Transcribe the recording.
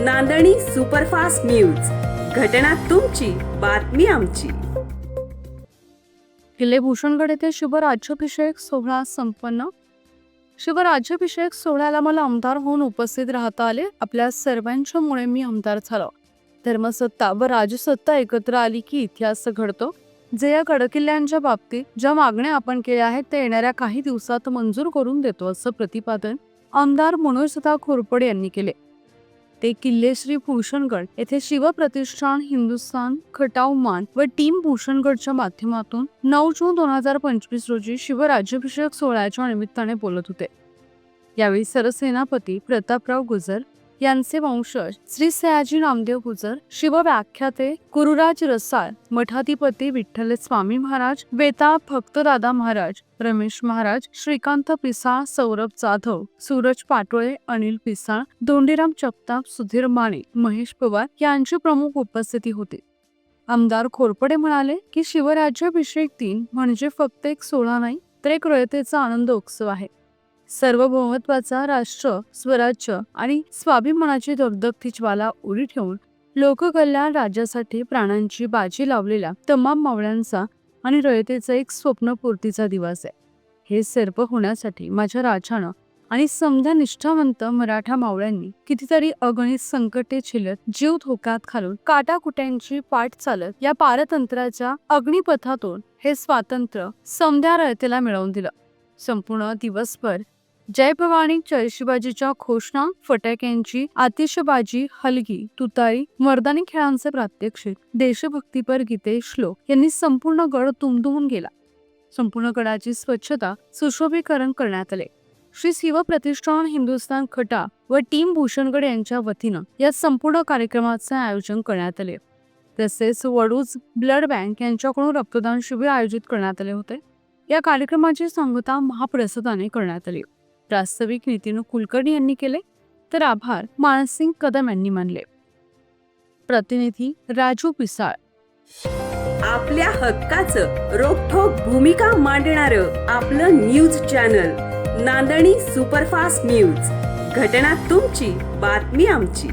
नांदणी superfast news. घटना तुमची बातमी आमची. किल्ले भूषणगड येथे शिवराज्याभिषेक सोहळा संपन्न. शिवराज्याभिषेक सोहळ्याला मला आमदार होऊन उपस्थित राहता आले. आपल्या सर्वांच्यामुळे मी आमदार झालो. धर्मसत्ता व राजसत्ता एकत्र आली की इतिहास घडतो. जे या गडकिल्ल्यांच्या बाबतीत ज्या मागण्या आपण केल्या आहेत ते येणाऱ्या काही दिवसात मंजूर करून देतो असं प्रतिपादन आमदार मनोजदा खोरपडे यांनी केले. ते किल्ले श्री भूषणगड येथे शिवप्रतिष्ठान हिंदुस्थान खटाव मान व टीम भूषणगडच्या माध्यमातून नऊ जून दोन हजार पंचवीस रोजी शिवराज्याभिषेक सोहळ्याच्या निमित्ताने बोलत होते. यावेळी सरसेनापती प्रतापराव गुजर यांचे वंशज श्री सयाजी नामदेव गुजर शिवव्याख्याते गुरुराज रसाळ मठाधिपती विठ्ठल स्वामी महाराज वेता भक्तदादा महाराज रमेश महाराज श्रीकांत पिसाळ सौरभ जाधव सूरज पाटोळे अनिल पिसाळ दोंडीराम जगताप सुधीर माने महेश पवार यांची प्रमुख उपस्थिती होती. आमदार खोरपडे म्हणाले की शिवराज्याभिषेक दिन म्हणजे फक्त एक सोहळा नाही तर एक रयतेचा आनंद उत्सव आहे. सार्वभौमत्वाचा राष्ट्र स्वराज्य आणि स्वाभिमानाची धगधगती ज्वाला उडी ठेवून लोककल्याण राज्यासाठी प्राणांची बाजी लावलेल्या तमाम मावळ्यांचा आणि रयतेचा एक स्वप्नपूर्तीचा दिवस आहे. हे सर्व होण्यासाठी माझ्या राजानं आणि समजा निष्ठावंत मराठा मावळ्यांनी कितीतरी अगणित संकटे छिलत जीव धोक्यात घालून काटाकुट्यांची पाठ चालत या पारतंत्र्याच्या अग्निपथातून हे स्वातंत्र्य समध्या रयतेला मिळवून दिलं. संपूर्ण दिवसभर जय भवानी जय घोषणा फटाक्यांची आतिषबाजी हलगी तुतारी मर्दानी खेळांचे प्रात्यक्षिक देशभक्तीपर गीते श्लोक यांनी संपूर्ण गड दुमदुमून गेला. संपूर्ण गडाची स्वच्छता सुशोभीकरण करण्यात आले. श्री शिव प्रतिष्ठान हिंदुस्थान खटा व टीम भूषणगड यांच्या वतीनं या संपूर्ण कार्यक्रमाचे आयोजन करण्यात आले. तसेच वडूज ब्लड बँक यांच्याकडून रक्तदान शिबिर आयोजित करण्यात आले होते. या कार्यक्रमाची सांगता महाप्रसादाने करण्यात आली. प्रास्ताविक नितीन कुलकर्णी यांनी केले तर आभार मानसिंग कदम यांनी मानले. प्रतिनिधी राजू पिसाळ. आपल्या हक्काचं रोखोक भूमिका मांडणार आपलं न्यूज चॅनल नांदणी सुपरफास्ट न्यूज. घटना तुमची बातमी आमची.